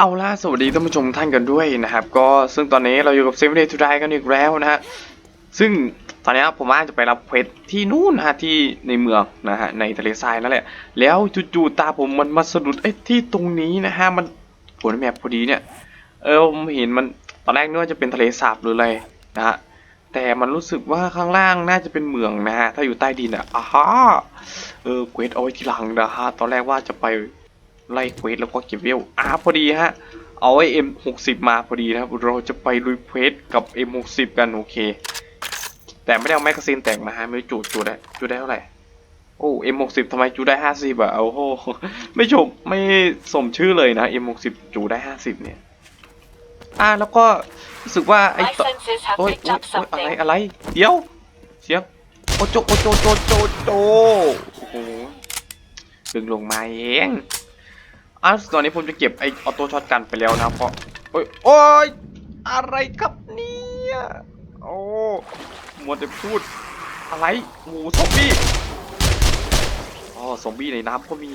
เอาล่ะสวัสดีท่านผู้ชมท่านกันด้วยนะครับ ก็ซึ่งตอนนี้เราอยู่กับเซฟเดย์ทูไดกันอีกแล้วนะฮะซึ่งตอนนี้ผมอาจจะไปรับเควสที่นู่นนะฮะที่ในเมืองนะฮะในทะเลทรายนั่นแหละ แล้วจู่ๆตาผมมันมาสะดุดไอ้ที่ตรงนี้นะฮะมันผลแมพพอดีเนี่ย เออผมเห็นมันตอนแรกนึกว่าจะเป็นทะเลสาบหรืออะไรนะฮะแต่มันรู้สึกว่าข้างล่างน่าจะเป็นเมืองนะฮะถ้าอยู่ใต้ดินอะอ้าเออเควสเอาไว้ทีหลังนะฮะตอนแรกว่าจะไป ไล่เควสแล้วก็เก็บเวลอ่าพอดีฮะ เอาไอ้ M60 มาพอดีนะครับ เราจะไปลุยเควสกับ M60 กันโอเค แต่ไม่ได้เอาแมกกาซีนแต่งมาฮะไม่รู้จูดจูดได้จูดได้เท่าไหร่โอ้ M60 ทำไมจูดได้ 50 อะ โอ้โห ไม่ชม ไม่สมชื่อเลยนะ M60 จูดได้ 50 เนี่ย อ่า แล้วก็รู้สึกว่า ไอ้ My ต่อ senses have โอ้ย picked โอ้ย up โอ้ยอะไร something. อะไร เดี๋ยว เสียง โอโจ โอโจ โจ โจ โจ โอ้โหดึงลงมาเอง อะตอนนี้ผมจะเก็บไอออโต้ช็อตกันไปแล้วนะเพราะโอ้ยโอ้ยอะไรครับเนี่ยโอ้มัวแต่พูด อะไรหมูซอมบี้อ๋อซอมบี้ในน้ำก็มี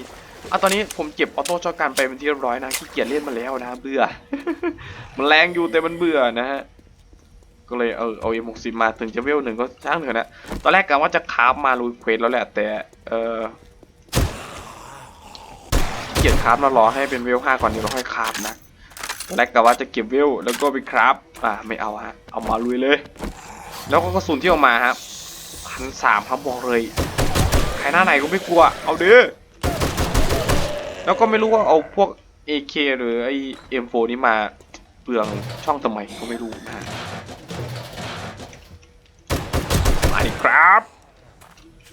อะตอนนี้ผมเก็บออโต้ช็อตกันไปเป็นที่เรียบร้อยนะขี้เกียจเล่นมาแล้วนะเบื่อ มันแรงอยู่แต่มันเบื่อนะฮะก็เลยเออเอาเอ็มหกสิบมาถึงจะเวลหนึ่งก็ช่างเถอะนะตอนแรกกะว่าจะคาฟมาลุยเควสแล้วแหละแต่เออ เกียจคราฟมารอให้เป็นเวลห้าก่อนเดี๋ยวเราค่อยคราฟนะแรกกะว่าจะเก็บเวลแล้วก็ไปคราฟอ่าไม่เอาฮะเอามาลุยเลย แล้วก็กระสุนที่ออกมาครับพันสามครับบอกเลยใครหน้าไหนก็ไม่กลัว เอาเด้อแล้วก็ไม่รู้ว่าเอาพวก AK หรือไอ M4 นี้มาเปลืองช่องทำไมก็ไม่รู้นะมาดิครับ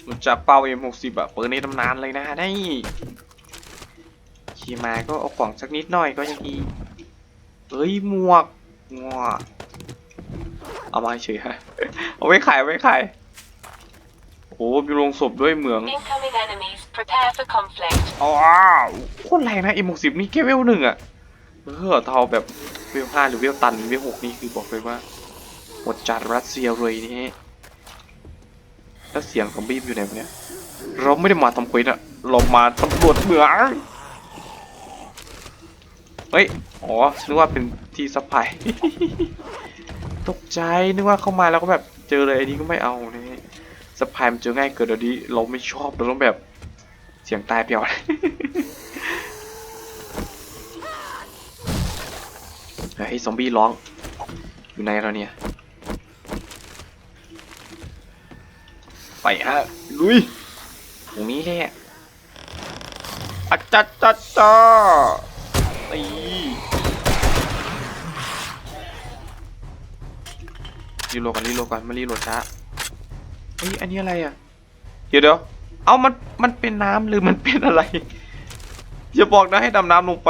รู้จักเป้า M60 อะเปิดในตำนานเลยนะนี่ ขี่มาก็เอาของสักนิดหน่อยก็ยังดีเฮ้ยหมวกหมวกเอามาเฉยฮะเอาไว้ขายเอาไว้ขายโอ้มีโรงศพด้วยเหมือง Incoming enemies. Prepare for conflict. อ๋อโคตรแรงนะ M60 นี่แค่เวลหนึ่งอะเออเท่าแบบเวลห้าหรือเวลตันเวลหกนี่คือบอกเลยว่าหมดจัดรัสเซียเลยนี่แล้วเสียงซอมบี้อยู่ไหนวะเนี่ยเราไม่ได้มาทำเควสอะเรามาตำรวจเหมือง เฮ้ย อ๋อ นึกว่าเป็นที่ซัพพลาย ตกใจ นึกว่าเข้ามาแล้วก็แบบเจอเลยอันนี้ก็ไม่เอาเนี่ยซัพพลายมันเจอง่ายเกินเดี๋ยวนี้เราไม่ชอบเราต้องแบบเสียงตายเปล่าเฮ้ยซอมบี้ร้อง อยู่ไหนเราเนี่ย ไปฮะ ลุย ตรงนี้แหละอาจัดจัดจ้าตี รีโหลดกันรีโหลดกันมารีโหลดช้าเฮ้ยอันนี้อะไรอะ เดี๋ยวเดี๋ยวเอามันมันเป็นน้ำหรือมันเป็นอะไรอย่าบอกนะให้ดำน้ำลงไป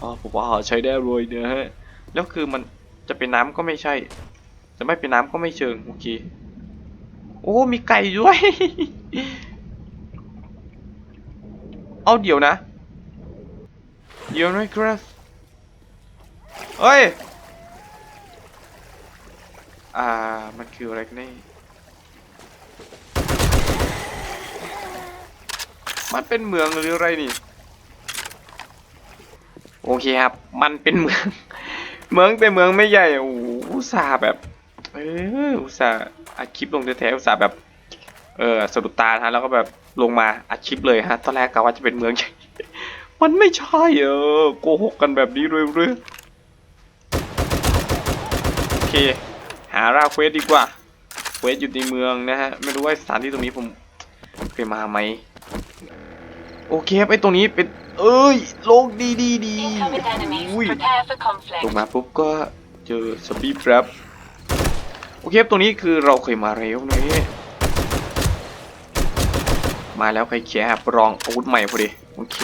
อ๋อผมว่าใช้ได้เลยเนี่ยฮะแล้วคือมันจะเป็นน้ำก็ไม่ใช่ จะไม่เป็นน้ำก็ไม่เชิงโอเคโอ้มีไก่ด้วย เอาเดี๋ยวนะ เดี๋ยวนะครับเฮ้ย อ่า มันคืออะไรกันนี่ มันเป็นเมืองหรืออะไรนี่ โอเคครับ มันเป็นเมือง เมืองแต่เมืองไม่ใหญ่ โอ้โหอุตส่าห์แบบ เอออุตส่าห์อัดคลิปลงแท้ๆอุตส่าห์แบบ เออสะดุดตาฮะแล้วก็แบบลงมาอัดคลิปเลยฮะ ตอนแรกกะว่าจะเป็นเมืองใหญ่ มันไม่ใช่เออโกหกกันแบบนี้เลยหรือโอเค หาราเควสดีกว่าเควสอยู่ในเมืองนะฮะไม่รู้ว่าสถานที่ตรงนี้ผมเคยมาไหมโอเคครับไอตรงนี้เป็น เอ้ยโลกดีดีดีอุ้ยลงมาปุ๊บก็เจอสปีดครับโอเคครับตรงนี้คือเราเคยมาแล้วนี่มาแล้วใครแคร์รองอาวุธใหม่พอดีโอเค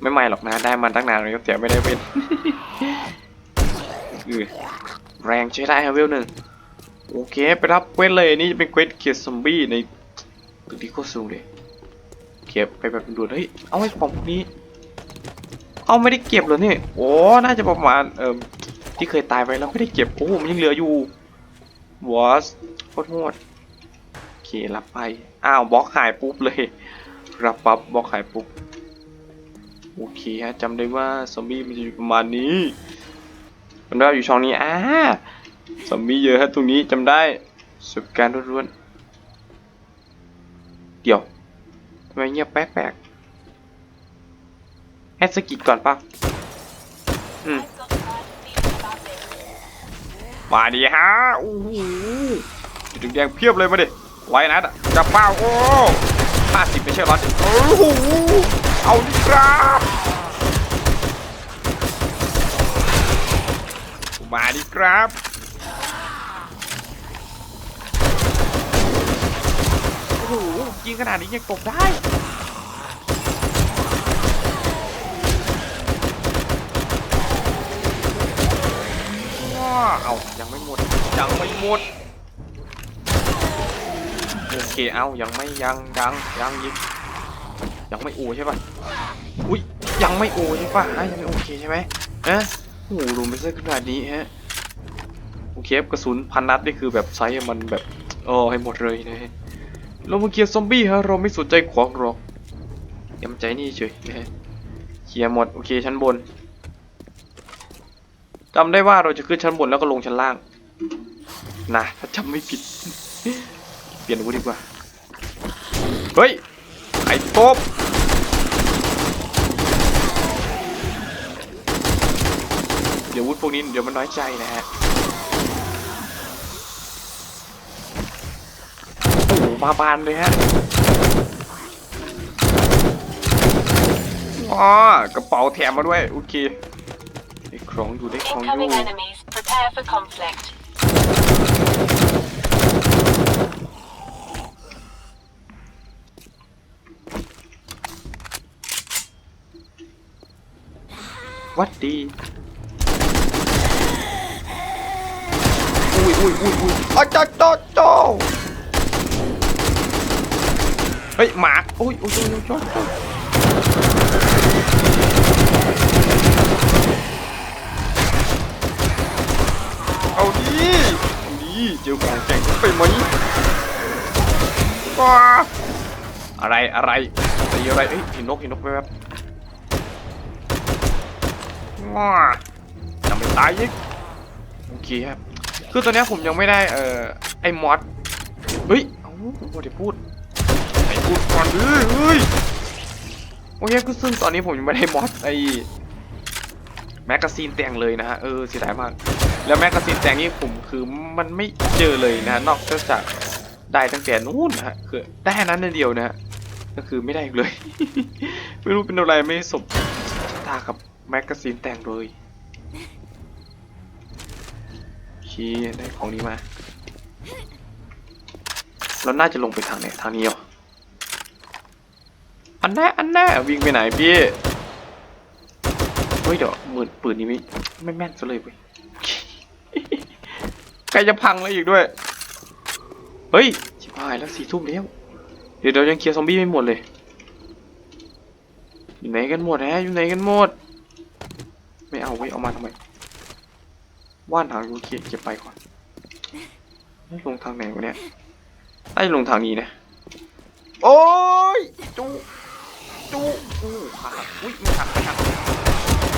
ไม่ใหม่หรอกนะได้มาตั้งนานแล้วแต่ไม่ได้เป็นอือ แรงใช้ได้ครับเวลหนึ่งโอเค ไปรับเควสเลยนี่จะเป็นเควสเกียร์ซอมบี้ในตึกที่โคตรสูงเลยเก็บไปแบบด่วนเฮ้ยเอาไอ้ของพวกนี้ เอาไม่ได้เก็บเหรอเนี่ยโอ้น่าจะประมาณเอ่อที่เคยตายไปแล้วไม่ได้เก็บโอ้มันยังเหลืออยู่วอสโคตรโหดโอเครับไปอ้าวบล็อกหายปุ๊บเลยรับปั๊บบล็อกหายปุ๊บโอเคฮะจำได้ว่าซอมบี้มันจะอยู่ประมาณนี้ มันได้อยู่ช่องนี้อ่าซอมบี้เยอะฮะตรงนี้จำได้สุดการล้วนๆเดี๋ยวทำไมเงียบแปลกๆแอสกิดก่อนปะอืมมาดีฮะโอ้โหจุดแดงเพียบเลยมาดิไว้นะจับเป้าโอ้ห้าสิบไม่ใช่ร้อยสิโอ้โหเอาดิครับ มาดิครับ โอ้โหยิงขนาดนี้ยังตกได้ว้าเอายังไม่หมด ยังไม่หมด โอเค เอายังไม่ยังยังยังยิงยังไม่อูใช่ป่ะ อุ้ยยังไม่อูใช่ป่ะยังไม่โอเคใช่ไหมฮะ โอ้โหรวมไปซะขนาดนี้ฮะโอเคกระสุนพันนัดนี่คือแบบไซส์มันแบบโอ้ให้หมดเลยนะฮะเรามาเคลียร์ซอมบี้ฮะเราไม่สนใจขวางหรอกยำใจนี่เฉยนะฮะเคลียร์หมดโอเคชั้นบนจำได้ว่าเราจะขึ้นชั้นบนแล้วก็ลงชั้นล่างนะถ้าจำไม่ผิด เปลี่ยนอาวุธดีกว่า เฮ้ย ไอ้ป๊บ เดี๋ยวอาวุธพวกนี้เดี๋ยวมันน้อยใจนะฮะโอ้โหมาบานเลยฮะว้ากระเป๋าแถมมาด้วยโอเคได้ของอยู่ได้ของอยู่ Incoming enemies. Prepare for conflict. วัดดี อุ้ยอุ้ยอุ้ยอุ้ยอาจ้าจ้าจ้าเฮ้ยหมาอุ้ยอุ้ยอุ้ยอุ้ยจ้าจ้าเอาดีเอาดีเจอของแข่งไปไหมว้าอะไรอะไรตีอะไรเอ้ยเห็นนกเห็นนกแวบว้ายังไม่ตายอีกโอเคครับ คือตอนนี้ผมยังไม่ได้เอ่อไอ้มอสเฮ้ยเอ้โมเดี๋ยวพูดไอ้พูดก่อนเฮ้ยโอเคคือซึ่งตอนนี้ผมยังไม่ได้มอสไอ้แมกกาซีนแต่งเลยนะฮะเออเสียดายมาก แล้วแมกกาซีนแต่งนี่ผมคือมันไม่เจอเลยนะฮะนอกจากได้ตั้งแต่นู้นนะฮะคือได้แค่นั้นนเดียวนะฮะก็คือไม่ได้เลย ไม่รู้เป็นอะไรไม่สมตากับแมกกาซีนแต่งเลย คได้ของนี้มาเราน่าจะลงไปทางไหนทางนี้เหรออันแน่อันแน่วิ่งไปไหนพี่เฮ้ยเดี๋ยวมือปืนนี้ไม่ไม่แม่นซะเลยเว้ยใกล้จะพังแล้วอีกด้วย เฮ้ยชิบหายแล้วสี่ทุ่มแล้วเดี๋ยวเดี๋ยวยังเคลียร์ซอมบี้ไม่หมดเลยอยู่ไหนกันหมดฮะอยู่ไหนกันหมด ไม่เอาไว้เอามาทำไม ว่านทางกูเขียเก็บไปก่อนลงทางไหนวะเนี่ยน่าจะลงทางนี้นะโอ้ยจูจูอู้หักอุ้ยไม่หักไม่หัก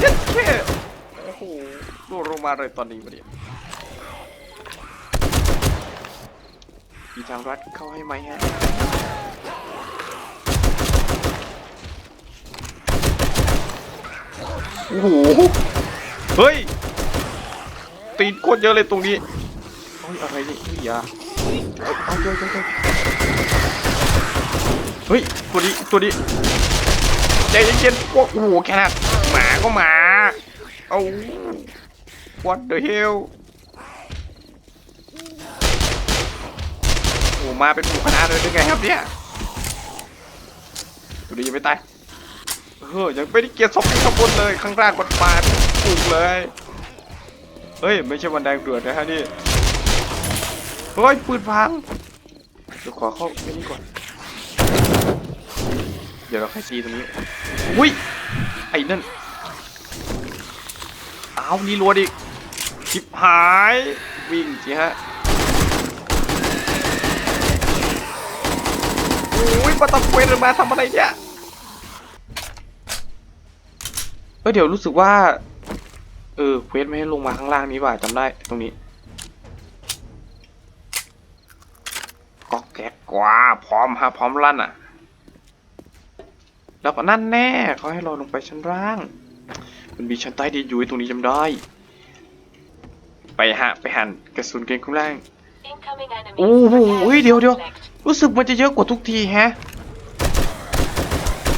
เจ็ดแค่โอ้โหร่วงลงมาเลยตอนนี้วะเนี่ยมีทางรัดเข้าให้ไหมฮะโอ้โหเฮ้ย ตีนโคตรเยอะเลยตรงนี้เฮ้ยอะไรนี่เฮ้ยยาเอาเยอะเยอะเยอะเฮ้ยตัวนี้ตัวนี้ใจเย็นๆพวกโอ้โหแค่นั้นหมาก็หมาเอา what the hell โอ้มาเป็นหมู่คณะเลยได้ไงครับเนี่ยตัวนี้ยังไม่ตายเออยังไม่ได้เกียร์ซอมบี้ข้างบนเลยข้างล่างกดปาดถูกเลย เฮ้ย ไม่ใช่วันแดงเดือดนะฮะนี่ เฮ้ยปืนพัง เดี๋ยวขอเข้าไอ้นี่ก่อน เดี๋ยวเราค่อยตีตรงนี้ อุ้ย ไอ้นั่นอ้าวรีโหลดอีกชิบหาย วิ่งสิฮะโอ้ยปะตะเวนมาทำอะไรเนี่ยเอ้ยเดี๋ยวรู้สึกว่า เออเควสไม่ให้ลงมาข้างล่างนี้ว่ะจำได้ตรงนี้ก็แก๊กกว่าพร้อมฮะพร้อมลั่นอะ แล้วก็นั่นแน่เขาให้เราลงไปชั้นล่าง มันมีชั้นใต้ดินอยู่ไอ้ตรงนี้จำได้ ไปฮะไปหันกระสุนเกงข้างล่าง Incoming enemies. โอ้โห Prepare เฮ้ย for เดี๋ยวเดี๋ยว conflict. รู้สึกมันจะเยอะกว่าทุกทีแฮะ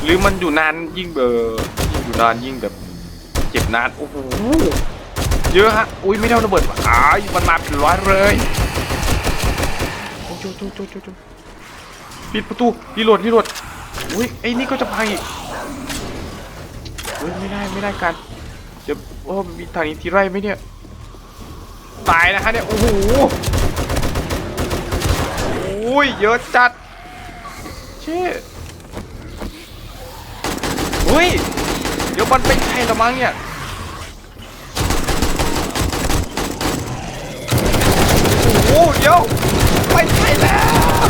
หรือมันอยู่นานยิ่งเบอร์ยิ่งอยู่นานยิ่งแบบ เจ็บนานโอ้โหเยอะฮะอุ้ยไม่ได้เอาระเบิดอ้ายมันมาเป็นร้อยเลยโอ้โจโจโจโจโจปิดประตูรีโหลดรีโหลดอุ้ยไอ้นี่ก็จะพังอีกอุ้ยไม่ได้ไม่ได้กันเดี๋ยวโอ้มีทางนี้ที่ไรไหมเนี่ยตายนะฮะเนี่ยโอ้โหโอ้ยเยอะจัดเช่เฮ้ยเดี๋ยวมันไม่ใช่ละมั้งเนี่ย โอ้เดี๋ยวไม่ใช่แล้ว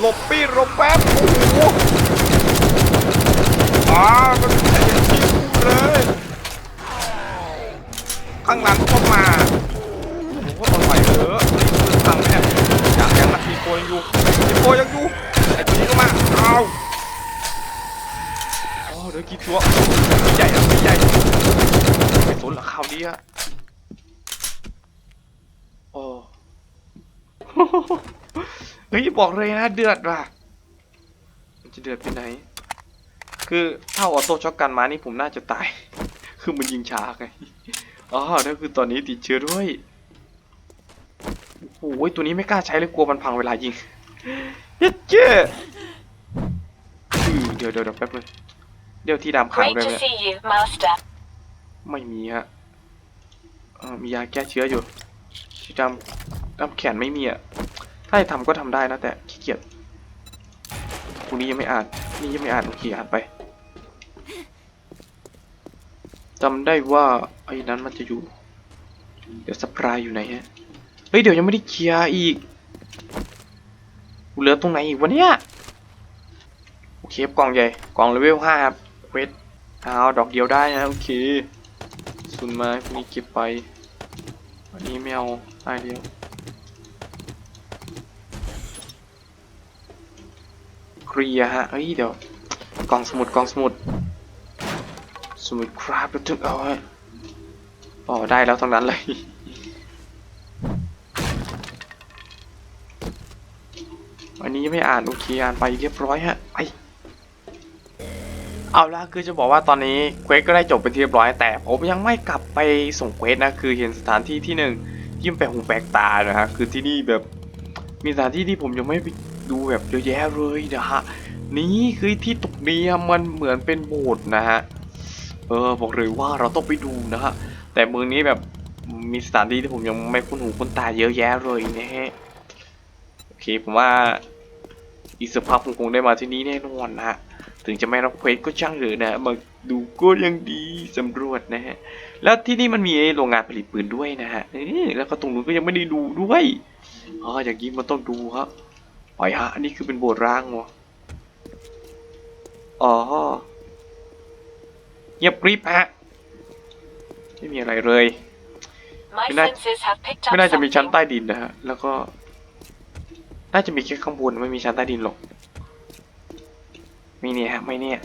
หลบปีหลบแป๊บ โอ้โหอ่ามันไม่ใช่อย่างที่พูเลย ข้างหลังก็มาผมก็ต้องไหวเถอะนี่คือทางแม่อย่างยังนะมีโปรยังอยู่มีโปรยังอยู่ไอ้ตัวนี้ก็มาเอาอ๋อเดี๋ยวกี่ตัวมีใหญ่อะมีใหญ่ไม่สนหรอกข่าวดีอะโอ้ เฮ้ย บอกเลยนะ เดือดว่ะ มันจะเดือดไปไหน คือถ้าออโต้ช็อกกันมานี่ผมน่าจะตาย คือมันยิงช้าไง อ๋อนั่นคือตอนนี้ติดเชื้อด้วย โอ้โหตัวนี้ไม่กล้าใช้เลยกลัวมันพังเวลายิงเย็ดเจ้อือเดี๋ยวเดี๋ยวเดี๋ยวแป๊บนึงเดี๋ยวที่ดำขัง Great ด้วย to เนี่ย see you, Master. ไม่มีฮะเออมียาแก้เชื้ออยู่ที่ดำดำแขนไม่มีอะ ถ้าทำก็ทำได้นะแต่ขี้เกียจพรุ่งนี้ยังไม่อ่าน นี่ยังไม่อ่านโอเคอ่านไปจำได้ว่าไอ้นั้นมันจะอยู่ เดี๋ยวสปรายอยู่ไหนฮะ เฮ้ยเดี๋ยวยังไม่ได้เคลียร์อีกเหลือตรงไหนอีกวะเนี่ยโอเคกล่องใหญ่กล่องเลเวลห้าครับเวสเอาดอกเดียวได้นะโอเคสุนมาพวกนี้เก็บไปอันนี้ไม่เอาได้เดียว เคลียฮะเฮ้ยเดี๋ยวกล่องสมุดกล่องสมุด สมุดคราฟแล้วถึงเอาไว้อ๋อได้แล้วทั้งนั้นเลยอันนี้ไม่อ่านโอเคอ่านไปเรียบร้อยฮะไปเอาละคือจะบอกว่าตอนนี้เควสก็ได้จบเป็นที่เรียบร้อย แต่ผมยังไม่กลับไปส่งเควสนะคือเห็นสถานที่ที่หนึ่งที่มันแปลกหูแปลกตานะฮะคือที่นี่แบบมีสถานที่ที่ผมยังไม่ไป ดูแบบเยอะแยะเลยนะฮะนี่คือที่ตรงนี้มันเหมือนเป็นโบสถ์นะฮะเออบอกเลยว่าเราต้องไปดูนะฮะแต่เมืองนี้แบบมีสถานที่ที่ผมยังไม่คุ้นหูคุ้นตาเยอะแยะเลยนะฮะโอเคผมว่าอีกสักพักผมคงได้มาที่นี่แน่นอนนะฮะถึงจะไม่รับเควสก็ช่างเถอะนะมาดูก็ยังดีสำรวจนะฮะแล้วที่นี่มันมีโรงงานผลิตปืนด้วยนะฮะแล้วก็ตรงนู้นก็ยังไม่ได้ดูด้วยอ๋ออย่างนี้มันต้องดูครับ อ๋อฮะ อันนี้คือเป็นโบสถ์ร้างวะอ๋อเงียบกริบฮะ ไม่มีอะไรเลย My Good night. senses have picked up ไม่น่าจะมีชั้น something. ใต้ดินนะฮะ แล้วก็ น่าจะมีแค่ข้างบนไม่มีชั้นใต้ดินหรอกไม่เนี่ยฮะไม่เนี่ย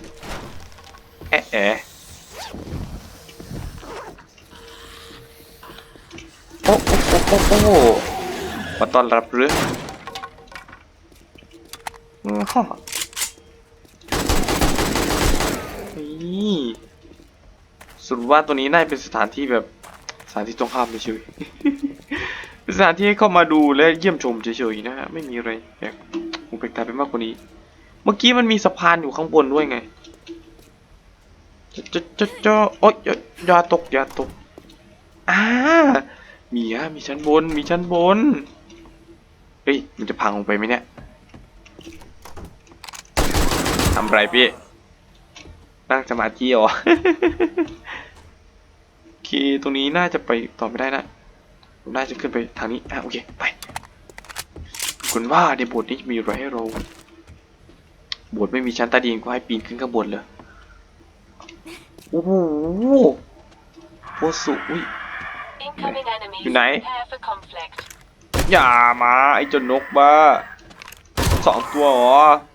แอะแอะโอ้โอ้โอ้โอ้โอ้มาต้อนรับหรือ อือฮ่านี่สรุปว่าตัวนี้น่าเป็นสถานที่แบบสถานที่ต้องห้ามเฉยๆเป็นสถานที่ให้เข้ามาดูและเยี่ยมชมเฉยๆนะฮะไม่มีอะไรแปลกหูแปลกตาไปมากกว่านี้ เมื่อกี้มันมีสะพานอยู่ข้างบนด้วยไงจะจะจะจะโอ๊ยยาตกยาตกอ่ามีฮะมีชั้นบนมีชั้นบนเฮ้ยมันจะพังลงไปไหมเนี่ยทำไรพี่ นั่งสมาธิเหรอโอเคตรงนี้น่าจะไปต่อไม่ได้นะผมน่าจะขึ้นไปทางนี้อะโอเคไปคุณว่าในบทนี้มีอะไรให้เราโบสถ์ไม่มีชั้นใต้ดินก็ให้ปีนขึ้นข้างบนเลยโอ้โหโคตรสุอุ้ย Incoming enemies. Good night. Prepare for conflict. อย่ามาไอ้เจานกบ้าสองตัวเหรอโอ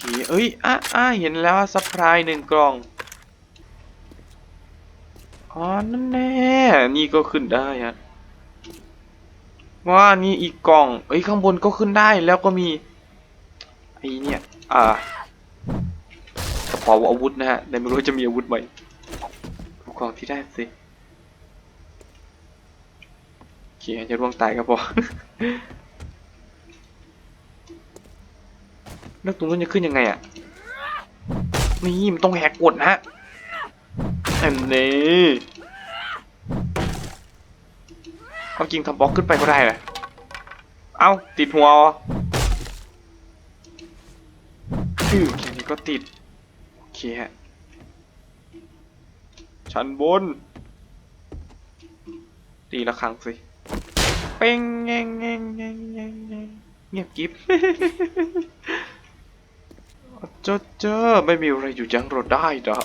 เคเอ้ยอะอะเห็นแล้วซัพพลายหนึ่งกล่อง อ๋อ นั่นแน่ นี่ก็ขึ้นได้ฮะว่านี่อีกกล่อง เอ้ย ข้างบนก็ขึ้นได้แล้วก็มี ไอ้เนี่ย อ่ากระเป๋าอาวุธนะฮะแต่ไม่รู้จะมีอาวุธไหมดูกล่องที่ได้สิโอเคจะร่วงตายก็พอ แล้วตรงนู้นจะขึ้นยังไงอะ นี่มันต้องแหกกฎนะอันนี้เอาจริงทำบล็อกขึ้นไปก็ได้แหละเอ้าติดหัวอือแค่นี้ก็ติด โอเคฮะ ชั้นบน ตีละครั้งสิ เป้งเงงเงงเงงเงงเงงเงียบกิ๊บ เจ้าเจ้าไม่มีอะไรอยู่ยั้งเราได้นะ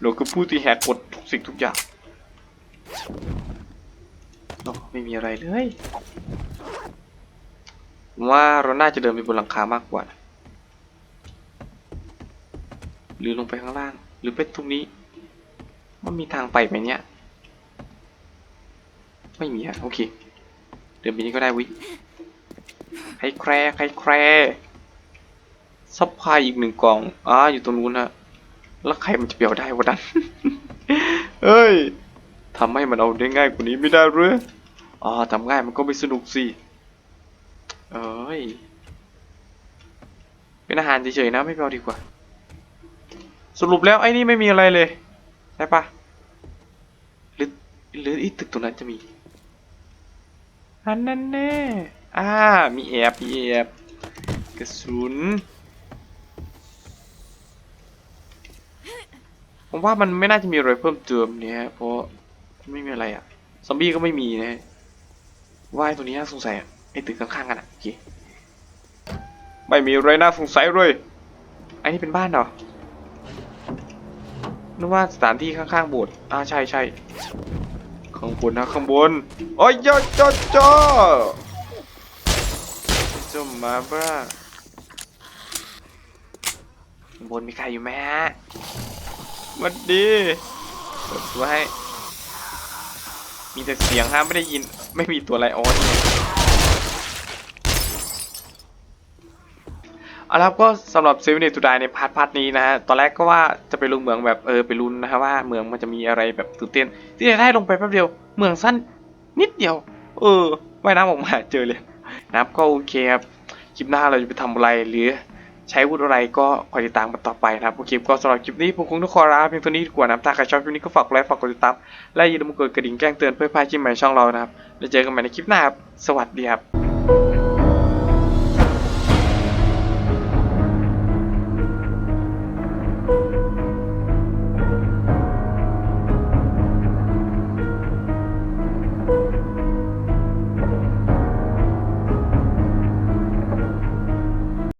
เราคือผู้ที่แหกกฎทุกสิ่งทุกอย่างโอ้ไม่มีอะไรเลยว่าเราน่าจะเดินไปบนหลังคามากกว่า หรือลงไปข้างล่าง หรือไปตรงนี้ มันมีทางไปไหมเนี่ย ไม่มีอะโอเค เดินไปนี้ก็ได้วิใครแคร์ใครแคร์ ซัพพลายอีกหนึ่งกล่องอ่าอยู่ตรงนู้นฮะแล้วใครมันจะเปียวได้วะดันเอ้ยทำให้มันเอาได้ง่ายกว่านี้ไม่ได้หรืออ๋อทำง่ายมันก็ไม่สนุกสิเอ้ยเป็นอาหารเฉยๆนะไม่เอาดีกว่า สรุปแล้วไอ้นี่ไม่มีอะไรเลยใช่ปะหรือหรืออีตึกตรงนั้นจะมีอันนั้นแน่อ่ามีแอบมีแอบกระสุน ผมว่ามันไม่น่าจะมีอะไรเพิ่มเติมเนี่ยเพราะไม่มีอะไรอะซอมบี้ก็ไม่มีนะฮะว่ายตัวนี้น่าสงสัยอะไอ้ตึกข้างๆกันอะโอเคไม่มีอะไรน่าสงสัยเลยไอันนี้เป็นบ้านเหรอนึกว่าสถานที่ข้างๆโบสถ์อ่าใช่ใช่ข้างบนนะข้างบนโอ้ยจ้าจ้าจ้าเจ้าหมาบ้าข้างบนมีใครอยู่ไหมฮะ สวัสดีเปิดตัวให้ มีแต่เสียงฮะไม่ได้ยิน ไม่มีตัวไรอ๋อนี่ไงเอาละครับก็สำหรับเซเว่นเดย์ทูดายในพาร์ทพาร์ทนี้นะฮะ ตอนแรกก็ว่าจะไปลงเมืองแบบเออไปลุ้นนะฮะว่าเมืองมันจะมีอะไรแบบตื่นเต้น ที่ได้ลงไปแป๊บเดียว เมืองสั้นนิดเดียว เออว่ายน้ำออกมาเจอเลยนะครับก็โอเคครับ คลิปหน้าเราจะไปทำอะไรหรือ ใช้วุฒิอะไรก็คอยติดตามกันต่อไปนะครับโอเคก็สำหรับคลิปนี้ผมคงต้องขอลาเพียงเท่านี้ดีกว่านะถ้าใครชอบคลิปนี้ก็ฝากไลค์ฝากกดติดตามและอย่าลืมกดกระดิ่งแจ้งเตือนเพื่อพลาดคลิปใหม่ช่องเรานะครับแล้วเจอกันใหม่ในคลิปหน้าครับสวัสดีครับ